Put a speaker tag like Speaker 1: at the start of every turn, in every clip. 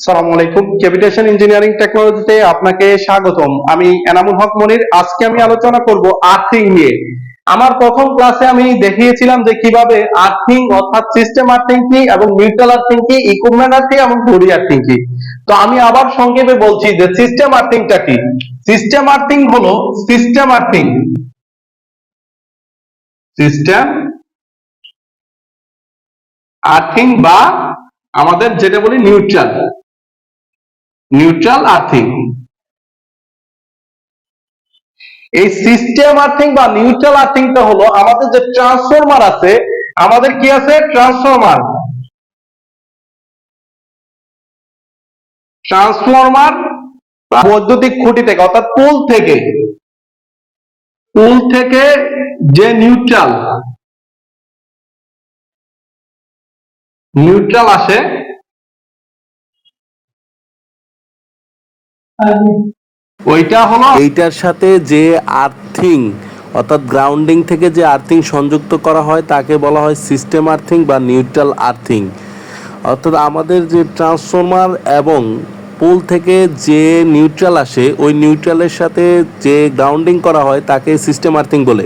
Speaker 1: সালামু আলাইকুম। Capitation engineering টেকনোলজিতে আপনাকে স্বাগতম। আমি এনামুল হক মনির। আজকে আমি আলোচনা করব আর্থিং নিয়ে। আমার প্রথম ক্লাসে আমি দেখিয়েছিলাম যে কীভাবে আর্থিং অর্থাৎ সিস্টেম আর্থিং কি এবং নিউট্রাল আর্থিং কি ইকুইপমেন্ট আর্থিং এবং বডি আর্থিং কি। তো আমি আবার সংক্ষেপে বলছি যে সিস্টেম আর্থিংটা কি? সিস্টেম আর্থিং হলো সিস্টেম আর্থিং। সিস্টেম আর্থিং বা আমাদের যেটা বলি নিউট্রাল নিউট্রাল আর্থিং এই সিস্টেম আর্থিং বা নিউট্রাল আর্থিংটা হলো আমাদের যে ট্রান্সফরমার আছে, আমাদের কি আছে? ট্রান্সফরমার ট্রান্সফরমার বৈদ্যুতিক খুঁটি থেকে, অর্থাৎ পুল থেকে। পুল থেকে যে নিউট্রাল নিউট্রাল আসে ওইটা হলো
Speaker 2: এইটার সাথে যে আর্থিং অর্থাৎ গ্রাউন্ডিং থেকে যে আর্থিং সংযুক্ত করা হয় তাকে বলা হয় সিস্টেম আর্থিং বা নিউট্রাল আর্থিং। অর্থাৎ আমাদের যে ট্রান্সফরমার এবং পোল থেকে যে নিউট্রাল আসে ওই নিউট্রালের সাথে যে গ্রাউন্ডিং করা হয় তাকে সিস্টেম আর্থিং বলে।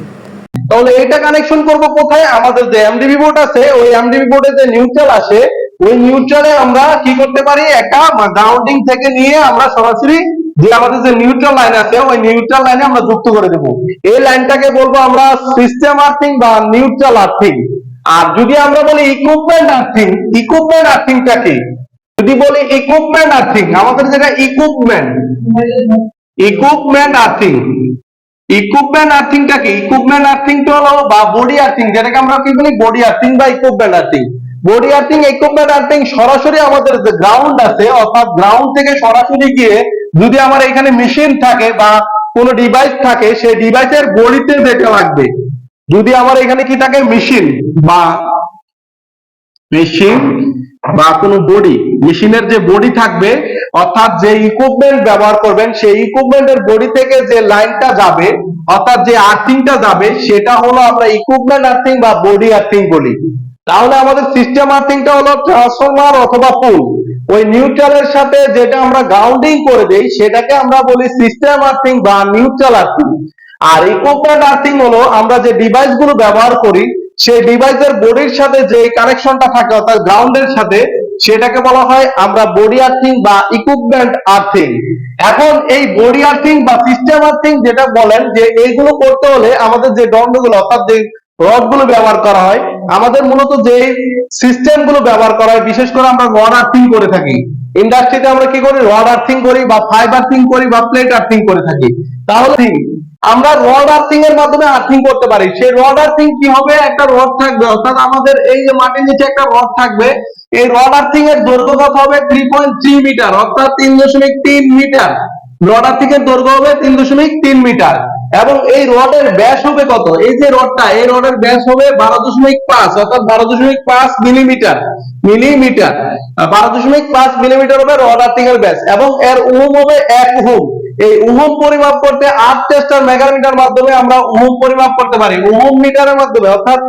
Speaker 1: তাহলে এটা কানেকশন করব কোথায়? আমাদের যে এমডিবি বোর্ড আছে ওই এমডিবি বোর্ডে যে নিউট্রাল আসে ওই নিউট্রালে আমরা কি করতে পারি? একটা গ্রাউন্ডিং থেকে নিয়ে আমরা সরাসরি যে আমাদের যে নিউট্রাল লাইন আছে, ওই নিউট্রাল লাইনে আমরা যুক্ত করে দেব। এই লাইনটাকে বলব আমরা সিস্টেম আর্থিং বা নিউট্রাল আর্থিং আর যদি আমরা বলি ইকুইপমেন্ট আর্থিং ইকুইপমেন্ট আর্থিংটা কি? যদি বলি ইকুইপমেন্ট আর্থিং আমাদের যেটা ইকুইপমেন্ট ইকুইপমেন্ট আর্থিং ইকুইপমেন্ট আর্থিংটা কি? ইকুইপমেন্ট আর্থিংটা হলো বা বডি আর্থিং যেটাকে আমরা কি বলি? বডি আর্থিং বা equipment earthing body earthing equipment earthing সরাসরি আমাদের যে গ্রাউন্ড আছে, অর্থাৎ গ্রাউন্ড থেকে সরাসরি গিয়ে যদি আমার এখানে মেশিন থাকে বা কোনো ডিভাইস থাকে, সেই ডিভাইসের বডিতে যেটা লাগবে, যদি আমার এখানে কি থাকে মেশিন বা মেশিন বা কোনো বডি মেশিনের যে বডি থাকবে, অর্থাৎ যে ইকুইপমেন্ট ব্যবহার করবেন, সেই ইকুইপমেন্টের বডি থেকে যে লাইনটা যাবে, অর্থাৎ যে আর্থিংটা যাবে, সেটা হলো আমরা ইকুইপমেন্ট আর্থিং বা বডি আর্থিং বলি। তাহলে আমাদের সিস্টেম আর্থিংটা হলো ট্রান্সফরমার অথবা পুল ওই নিউট্রালের সাথে যেটা আমরা গ্রাউন্ডিং করে দেই, সেটাকে আমরা বলি সিস্টেম আর্থিং বা নিউট্রাল আর্থিং আর ইকুইপমেন্ট আর্থিং হলো আমরা যে ডিভাইসগুলো ব্যবহার করি, সেই ডিভাইসের বডির সাথে যে কানেকশনটা থাকে, অর্থাৎ গ্রাউন্ডের সাথে, সেটাকে বলা হয় আমরা বডি আর্থিং বা ইকুইপমেন্ট আর্থিং এখন এই বডি আর্থিং বা সিস্টেম আর্থিং যেটা বলেন, যে এইগুলো করতে হলে আমাদের যে দণ্ডগুলো, অর্থাৎ যে রডগুলো ব্যবহার করা হয় আমাদের মূলত যে সিস্টেমগুলো ব্যবহার করা হয়, বিশেষ করে আমরা রড আর্থিং করে থাকি। ইন্ডাস্ট্রিতে আমরা কি করি? রড আর্থিং করি বা ফাইবার আর্থিং করি বা প্লেট আর্থিং করে থাকি। তাহলে আমরা রড আর্থিং এর মাধ্যমে আর্থিং করতে পারি। সেই রড আর্থিং কি হবে? একটা রড থাকবে। অর্থাৎ আমাদের এই যে মাটির নিচে একটা রড থাকবে, এই রড আর্থিং এর দৈর্ঘ্য কত হবে থ্রি পয়েন্ট থ্রি মিটার অর্থাৎ তিন দশমিক তিন মিটার রড আর্থিং এর দৈর্ঘ্য হবে তিন দশমিক তিন মিটার এবং এই রডের ব্যাস হবে কত? এই যে রডটা এই রডের ব্যাস হবে বারো দশমিক পাঁচ, অর্থাৎ বারো দশমিক পাঁচ মিলিমিটার মিলিমিটার বারো দশমিক পাঁচ মিলিমিটার হবে রড এর ব্যাস, এবং এর উম হবে এক ওহম। এই ওহম পরিমাপ করতে আট টেস্টার মেগামিটার মাধ্যমে আমরা ওহম পরিমাপ করতে পারি। ওহম মিটারের মাধ্যমে, অর্থাৎ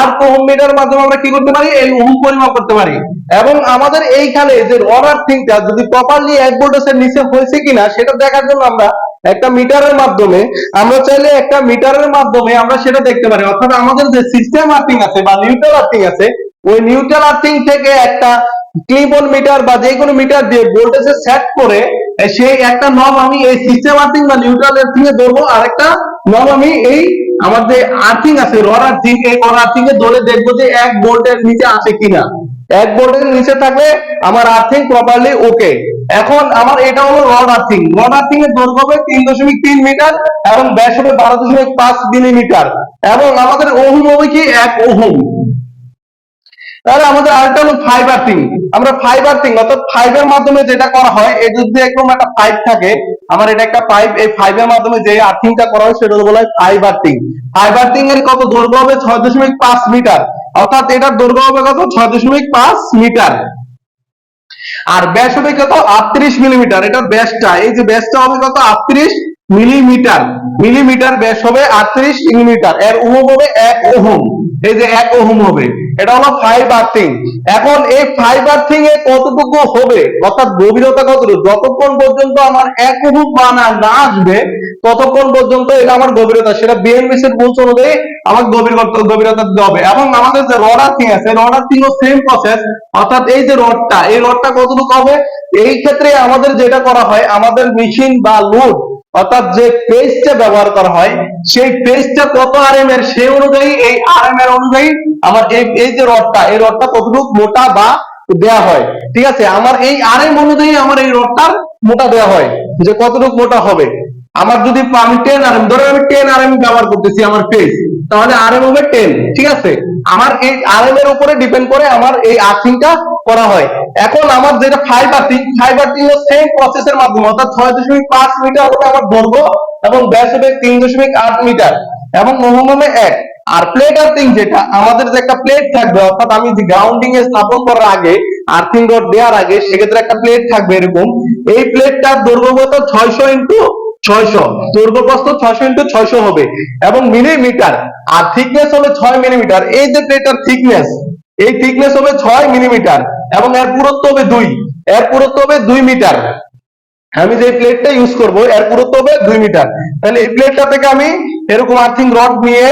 Speaker 1: আট ওহম মিটারের মাধ্যমে আমরা কি করতে পারি? এই ওহম পরিমাপ করতে পারি। এবং আমাদের এইখানে যে রড আর্থিংটা যদি প্রপারলি এক ভোল্টেজের নিচে হয়েছে কিনা, সেটা দেখার জন্য আমরা একটা মিটারের মাধ্যমে, আমরা চাইলে একটা মিটারের মাধ্যমে আমরা সেটা দেখতে পারি। অর্থাৎ আমাদের যে সিস্টেম আর্থিং আছে বা নিউট্রাল আর্থিং আছে, ওই নিউট্রাল আর্থিং থেকে একটা ক্লিপ অন মিটার বা যে কোনো মিটার দিয়ে ভোল্টেজে সেট করে সেই একটা নব আমি এই সিস্টেম আর্থিং বা নিউট্রাল আর্থিং এ ধরবো, আর একটা নব আমি এই আমার যে আর্থিং আছে রড আর্থিং এই রড আর্থিং এ ধরে দেখব যে এক ভোল্টের নিচে আছে কিনা। এক ভোল্টের নিচে থাকলে আমার আর্থিং প্রপারলি ওকে এখন আমার এটা হলো রড আর্থিং রড আর্থিং এর দৈর্ঘ্য হবে তিন দশমিক তিন মিটার এবং ব্যাস হবে বারো দশমিক পাঁচ মিলিমিটার। এবং আমাদের ওহম হবে কি এক ওহম। তাহলে আমাদের আরেকটা হলো ফাইবার থিং আমরা ফাইবার থিং অর্থাৎ ফাইবার মাধ্যমে যেটা করা হয়, এই যদি এরকম একটা পাইপ থাকে। আমার এটা একটা পাইপ এই ফাইবার মাধ্যমে যে আর্থিংটা করা হয়, সেটা বলা হয় ফাইবার থিং ফাইবার থিং এর কত দৈর্ঘ্য হবে? ছয় দশমিক পাঁচ মিটার। অর্থাৎ এটার দৈর্ঘ্য হবে কত? ছয় দশমিক পাঁচ মিটার। আর ব্যাস হবে কত? আটত্রিশ মিলিমিটার। এটার ব্যাসটা, এই যে ব্যাসটা হবে কত? আটত্রিশ মিলিমিটার। মিলিমিটার ব্যাস হবে আটত্রিশ মিলিমিটার। এর ওহম হবে এক ওহম। এই যে এক ওহম হবে, এটা হলো ফাইভ আর্থিং এখন এই ফাইভ আর্থিং এ কতটুকু হবে, অর্থাৎ গভীরতা কতটুকু? যতক্ষণ পর্যন্ত আমার এক ওহম বানা না আসবে, ততক্ষণ পর্যন্ত এটা আমার গভীরতা। সেটা বিএনবিসি এর রুলস অনুযায়ী আমার গভীর গভীরতা দিতে হবে। এবং আমাদের যে রড আর্থিং আছে রড আর্থিং ও সেম প্রসেস অর্থাৎ এই যে রডটা এই রডটা কতটুকু হবে? এই ক্ষেত্রে আমাদের যেটা করা হয়, আমাদের মেশিন বা লোড অর্থাৎ যে পেজটা ব্যবহার করা হয়, সেই পেজটা কত আর এম এর? সেই অনুযায়ী, এই আর এম এর অনুযায়ী আমার এই এই যে রডটা, এই রডটা কতটুকু মোটা বা দেয়া হয়? ঠিক আছে? আমার এই আর এম অনুযায়ী আমার এই রডটার মোটা দেয়া হয়, যে কতটুকু মোটা হবে? আমার যদি আমি টেন আর এম ধরে আমি টেন আর এম ব্যবহার করতেছি আমার পেজ তাহলে আর এম হবে টেন ঠিক আছে? আমার এই আর এম এর উপরে ডিপেন্ড করে আমার এই আর্থিংটা করা হয়। এখন আমার যেটা আর্থিং এর সেম প্রসেসের মাধ্যমে, অর্থাৎ ছয় দশমিক পাঁচ মিটার হবে আমার দৈর্ঘ্য এবং ব্যাস হবে তিন দশমিক আট মিটার এবং হবে এক। আর প্লেট আর্থিং যেটা, আমাদের যে একটা প্লেট থাকবে, অর্থাৎ আমি যে গ্রাউন্ডিং এ স্থাপন করার আগে আর্থিং রড দেওয়ার আগে, সেক্ষেত্রে একটা প্লেট থাকবে এরকম। এই প্লেটটার দৈর্ঘ্য কত ছয়শো ইন্টু ছয়শো। দৈর্ঘ্য প্রস্থ ছয়শো ইন্টু ছয়শো হবে। এবং মিলিমিটার আর থিকনেস হবে ছয় মিলিমিটার এই যে প্লেটার থিকনেস এই থিকনেস হবে ছয় মিলিমিটার এবং এর পুরুত্ব হবে দুই। এর পুরুত্ব হবে দুই মিটার। আমি যে প্লেটটা ইউজ করব, এর পুরুত্ব হবে দুই মিটার। তাহলে এই প্লেটটা থেকে আমি এরকম আর্থিং রড নিয়ে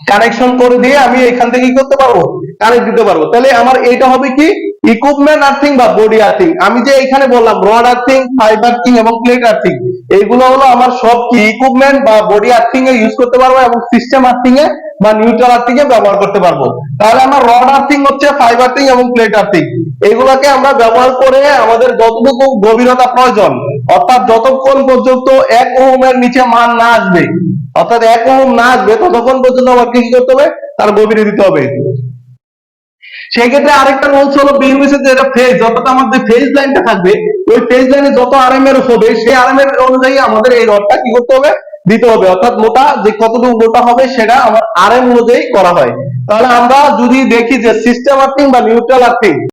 Speaker 1: কানেকশন করে দিয়ে আমি এখান থেকে কি করতে পারব? কানেক্ট দিতে পারব। তাহলে আমার এটা হবে কি? ইকুইপমেন্ট আর্থিং বা বডি আর্থিং আমি যে এখানে বললাম রড আর্থিং ফাইবার আর্থিং এবং প্লেট আর্থিং এইগুলো হলো আমার সব কি ইকুইপমেন্ট বা বডি আর্থিং এ ইউজ করতে পারব এবং সিস্টেম আর্থিং এ বা নিউট্রাল আর্থিং এ ব্যবহার করতে পারব। তাহলে আমার রড আর্থিং হচ্ছে ফাইবার আর্থিং এবং প্লেট আর্থিং এইগুলোকে আমরা ব্যবহার করে আমাদের যতটুকু গভীরতা প্রয়োজন, অর্থাৎ যতক্ষণ পর্যন্ত এক ওহমের নিচে মান না আসবে, অর্থাৎ এক ওহম না আসবে, ততক্ষণ পর্যন্ত আমাকে কি করতে হবে? তার গভীরে দিতে হবে। সেই ক্ষেত্রে আরেকটা রুলস হলো বিএমএস এর যেটা ফেজ অর্থাৎ আমার যে ফেজ লাইনটা থাকবে, ওই ফেজ লাইনে যত এর হবে, সেই এর অনুযায়ী আমাদের এই রডটা কি করতে হবে? দিতে হবে। অর্থাৎ মোটা যে কতটুকু মোটা হবে সেটা আমার আরএম অনুযায়ী করা হয়। তাহলে আমরা যদি দেখি যে সিস্টেম আর্থিং বা নিউট্রাল আর্থিং